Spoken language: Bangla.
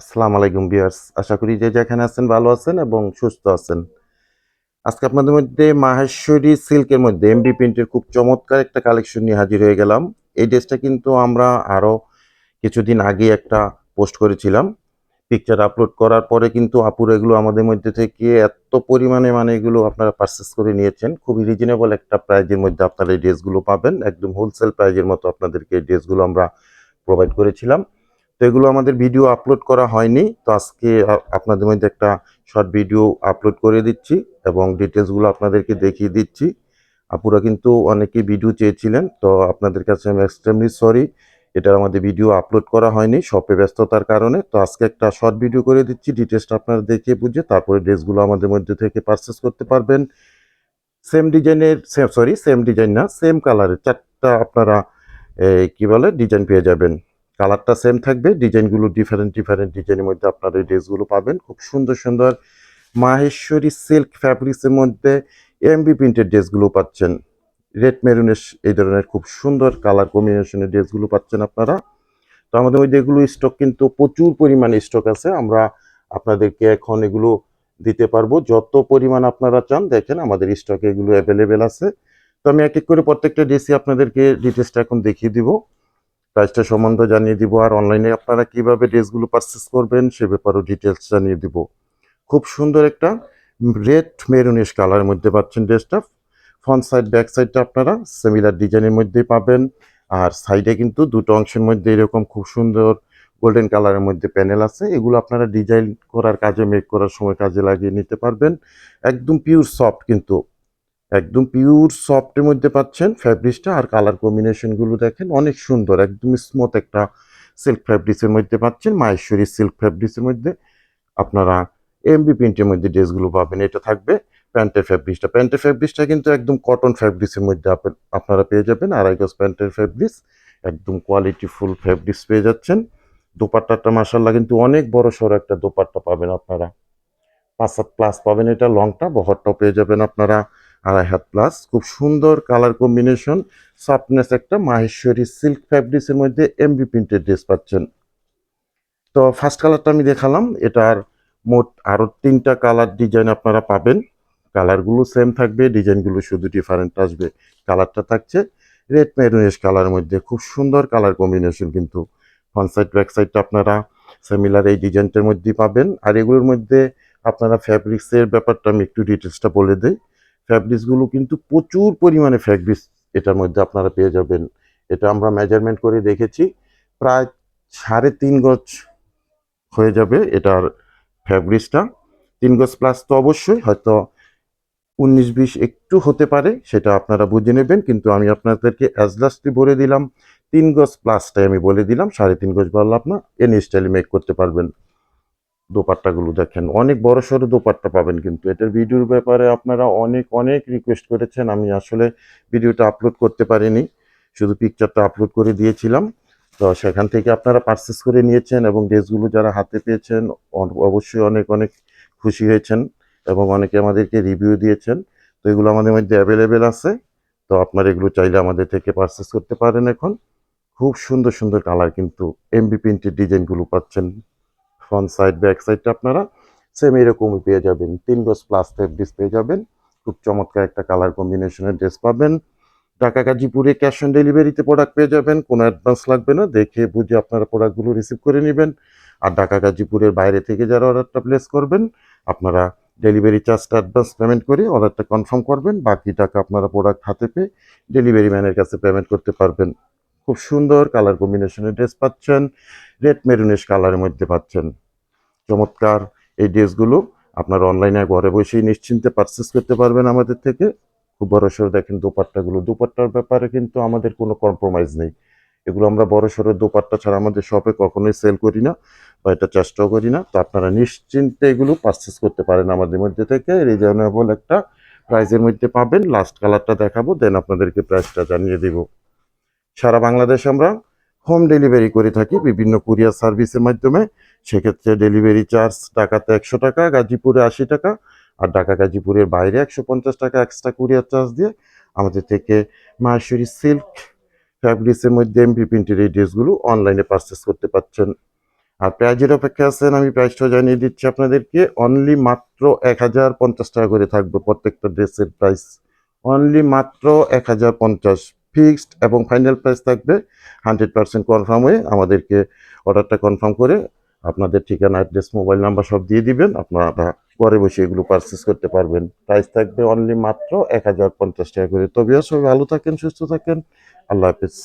আসসালামু আলাইকুম বিয়ার্স আশা করি যে যেখানে আছেন ভালো আছেন এবং সুস্থ আছেন। আজকে আপনাদের মধ্যে মাহেশ্বরী সিল্কের মধ্যে এমবি প্রিন্টের খুব চমৎকার একটা কালেকশন নিয়ে হাজির হয়ে গেলাম। এই ড্রেসটা কিন্তু আমরা আরও কিছুদিন আগে একটা পোস্ট করেছিলাম। পিকচার আপলোড করার পরে কিন্তু আপুর এগুলো আমাদের মধ্যে থেকে এত পরিমাণে মানে এগুলো আপনারা পারচেস করে নিয়েছেন। খুবই রিজনেবল একটা প্রাইজের মধ্যে আপনারা এই ড্রেসগুলো পাবেন। একদম হোলসেল প্রাইজের মতো আপনাদেরকে এই ড্রেসগুলো আমরা প্রোভাইড করেছিলাম। তো এগুলো আমাদের ভিডিও আপলোড করা হয়নি। তো আজকে আপনাদের মধ্যে একটা শর্ট ভিডিও আপলোড করে দিচ্ছি এবং ডিটেলসগুলো আপনাদেরকে দেখিয়ে দিচ্ছি। আপুরা কিন্তু অনেকেই ভিডিও চেয়েছিলেন, তো আপনাদের কাছে আমি এক্সট্রিমলি সরি এটা আমাদের ভিডিও আপলোড করা হয়নি শপে ব্যস্ততার কারণে। তো আজকে একটা শর্ট ভিডিও করে দিচ্ছি ডিটেলসটা আপনারা দেখে বুঝে তারপরে ড্রেসগুলো আমাদের মধ্যে থেকে পারচেস করতে পারবেন। সেম ডিজাইনের সরি সেম ডিজাইন না সেম কালারের চারটা আপনারা কি বলে ডিজাইন পেয়ে যাবেন। কালারটা সেম থাকবে, ডিজাইনগুলো ডিফারেন্ট ডিফারেন্ট ডিজাইনের মধ্যে আপনারা এই ড্রেসগুলো পাবেন। খুব সুন্দর সুন্দর মাহেশ্বরী সিল্ক ফ্যাব্রিক্সের মধ্যে এমবি প্রিন্টের ড্রেসগুলো পাচ্ছেন। রেড মেরুনের এই ধরনের খুব সুন্দর কালার কম্বিনেশনের ড্রেসগুলো পাচ্ছেন আপনারা। তো আমাদের মধ্যে এগুলো স্টক কিন্তু প্রচুর পরিমাণে স্টক আছে। আমরা আপনাদেরকে এখন এগুলো দিতে পারব। যত পরিমাণ আপনারা চান, দেখেন আমাদের স্টকে এগুলো অ্যাভেলেবেল আছে। তো আমি এক এক করে প্রত্যেকটা ড্রেসই আপনাদেরকে ডিটেলসটা এখন দেখিয়ে দিব। প্রাইসটা সম্বন্ধে জানিয়ে দিব। আর অনলাইনে আপনারা কীভাবে ড্রেসগুলো পারচেস করবেন সে ব্যাপারেও ডিটেলস জানিয়ে দিব। খুব সুন্দর একটা রেড মেরুনিশ কালারের মধ্যে পাচ্ছেন ড্রেসটা ফ্রন্ট সাইড ব্যাক সাইডটা আপনারা সিমিলার ডিজাইনের মধ্যেই পাবেন। আর সাইডে কিন্তু দুটো অংশের মধ্যে এরকম খুব সুন্দর গোল্ডেন কালারের মধ্যে প্যানেল আছে। এগুলো আপনারা ডিজাইন করার কাজে মেক করার সময় কাজে লাগিয়ে নিতে পারবেন। একদম পিওর সফট কিন্তু। একদম পিওর সফটের মধ্যে পাচ্ছেন ফ্যাব্রিক্সটা আর কালার কম্বিনেশনগুলো দেখেন অনেক সুন্দর, একদম স্মুথ একটা সিল্ক ফ্যাব্রিক্সের মধ্যে পাচ্ছেন, মাহেশ্বরী সিল্ক ফ্যাব্রিক্সের মধ্যে। আপনারা এমবি প্রিন্টের মধ্যে ড্রেসগুলো পাবেন, এটা থাকবে প্যান্টের ফ্যাব্রিক্সটা প্যান্টের ফ্যাব্রিক্সটা কিন্তু একদম কটন ফ্যাব্রিক্সের মধ্যে আপ- আপনারা পেয়ে যাবেন। আড়াই গজ প্যান্টের ফ্যাব্রিক্স একদম কোয়ালিটি ফুল ফ্যাব্রিক্স পেয়ে যাচ্ছেন। দোপাট্টাটা মাসাল্লাহ কিন্তু অনেক বড় সড়ো একটা দোপাট্টা পাবেন আপনারা। পাঁচ হাত প্লাস পাবেন এটা লংটা বহরটাও পেয়ে যাবেন আপনারা। আড়াই হাত প্লাস খুব সুন্দর কালার কম্বিনেশন সফটনেস একটা মাহেশ্বরী সিল্ক ফ্যাব্রিক্সের মধ্যে এমবি প্রিন্টেড ড্রেস পাচ্ছেন। তো ফার্স্ট কালারটা আমি দেখালাম, এটার মোট আরও তিনটা কালার ডিজাইন আপনারা পাবেন। কালারগুলো সেম থাকবে ডিজাইনগুলো শুধু ডিফারেন্ট আসবে। কালারটা থাকছে রেড মেরুনিশ কালারের মধ্যে, খুব সুন্দর কালার কম্বিনেশন কিন্তু। ফ্রন্ট সাইড ব্যাক সাইডটা আপনারা সিমিলার এই ডিজাইনটার মধ্যেই পাবেন। আর এগুলোর মধ্যে আপনারা ফ্যাব্রিক্সের ব্যাপারটা আমি একটু ডিটেলসটা বলে দিই। ফ্যাব্রিক্সগুলো কিন্তু প্রচুর পরিমাণে ফ্যাব্রিক্স এটার মধ্যে আপনারা পেয়ে যাবেন। এটা আমরা মেজারমেন্ট করে দেখেছি, প্রায় সাড়ে তিন গজ হয়ে যাবে এটার ফ্যাব্রিক্সটা তিন গজ প্লাস তো অবশ্যই, হয়তো উনিশ বিশ একটু হতে পারে, সেটা আপনারা বুঝে নেবেন, কিন্তু আমি আপনাদেরকে অ্যাজলাস্টলি বলে দিলাম, তিন গজ প্লাসটাই আমি বলে দিলাম, সাড়ে তিন গজ বললাম না এন স্টাইলে মেক করতে পারবেন। দোপাট্টাগুলো দেখেন। অনেক বড় সড়ো দোপাট্টা পাবেন কিন্তু। এটার ভিডিওর ব্যাপারে আপনারা অনেক অনেক রিকোয়েস্ট করেছেন। আমি আসলে ভিডিওটা আপলোড করতে পারিনি। শুধু পিকচারটা আপলোড করে দিয়েছিলাম। তো সেখান থেকে আপনারা পারচেস করে নিয়েছেন এবং ড্রেসগুলো যারা হাতে পেয়েছেন অবশ্যই অনেক অনেক খুশি হয়েছেন এবং অনেকে আমাদেরকে রিভিউ দিয়েছেন। তো এগুলো আমাদের মধ্যে অ্যাভেলেবেল আছে। তো আপনারা এগুলো চাইলে আমাদের থেকে পারচেস করতে পারেন এখন। খুব সুন্দর সুন্দর কালার কিন্তু এমবি প্রিন্টের ডিজাইনগুলো পাচ্ছেন। ফ্রন্ট সাইড ব্যাক সাইডটা আপনারা সেম এরকমই পেয়ে যাবেন। তিন গজ প্লাস ফেব্রিক্স পেয়ে যাবেন। খুব চমৎকার একটা কালার কম্বিনেশনের ড্রেস পাবেন। ঢাকা গাজীপুরে ক্যাশ অন ডেলিভারিতে প্রোডাক্ট পেয়ে যাবেন। কোনো অ্যাডভান্স লাগবে না। দেখে বুঝে আপনারা প্রোডাক্টগুলো রিসিভ করে নেবেন। আর ঢাকা গাজীপুরের বাইরে থেকে যারা অর্ডারটা প্লেস করবেন, আপনারা ডেলিভারি চার্জটা অ্যাডভান্স পেমেন্ট করে অর্ডারটা কনফার্ম করবেন। বাকি টাকা আপনারা প্রোডাক্ট হাতে পেয়ে ডেলিভারি ম্যানের কাছে পেমেন্ট করতে পারবেন। খুব সুন্দর কালার কম্বিনেশনের ড্রেস পাচ্ছেন। রেড মেরুনিশ কালারের মধ্যে পাচ্ছেন। চমৎকার এই ড্রেসগুলো আপনারা অনলাইনে ঘরে বসেই নিশ্চিন্তে পারচেস করতে পারবেন আমাদের থেকে। খুব বড় সড়ো দেখেন দোপাট্টাগুলো। দোপাট্টার ব্যাপারে কিন্তু আমাদের কোনো কম্প্রোমাইজ নেই। এগুলো আমরা বড় সড়ো দোপাট্টা ছাড়া আমাদের শপে কখনোই সেল করি না বা এটা চেষ্টাও করি না। তো আপনারা নিশ্চিন্তে এগুলো পারচেস করতে পারেন আমাদের মধ্যে থেকে। রিজনেবল একটা প্রাইজের মধ্যে পাবেন। লাস্ট কালারটা দেখাবো দেন আপনাদেরকে প্রাইসটা জানিয়ে দিব। সারা বাংলাদেশ আমরা হোম ডেলিভারি করে থাকি, বিভিন্ন কুরিয়ার সার্ভিসের মাধ্যমে। সেক্ষেত্রে ডেলিভারি চার্জ ঢাকাতে একশো টাকা, গাজীপুরে আশি টাকা আর ঢাকা গাজীপুরের বাইরে একশো পঞ্চাশ টাকা এক্সট্রা কুরিয়ার চার্জ দিয়ে আমাদের থেকে মাহেশ্বরী সিল্ক ফ্যাব্রিক্সের মধ্যে এমপি প্রিন্টের এই ড্রেসগুলো অনলাইনে পারচেস করতে পারছেন। আর প্রাইজের অপেক্ষা আছেন, আমি প্রাইসটাও জানিয়ে দিচ্ছি আপনাদেরকে অনলি মাত্র এক হাজার পঞ্চাশ টাকা করে থাকবে প্রত্যেকটা ড্রেসের প্রাইস অনলি মাত্র এক হাজার পঞ্চাশ। ফিক্সড এবং ফাইনাল প্রাইস থাকবে হান্ড্রেড পার্সেন্ট কনফার্ম হয়ে আমাদেরকে অর্ডারটা কনফার্ম করে আপনাদের ঠিকানা, অ্যাড্রেস, মোবাইল নাম্বার সব দিয়ে দিবেন। আপনারা ঘরে বসে এগুলো পারচেস করতে পারবেন। প্রাইস থাকবে অনলি মাত্র এক হাজার পঞ্চাশ টাকা করে। তবে সবাই ভালো থাকেন, সুস্থ থাকেন। আল্লাহ হাফিজ।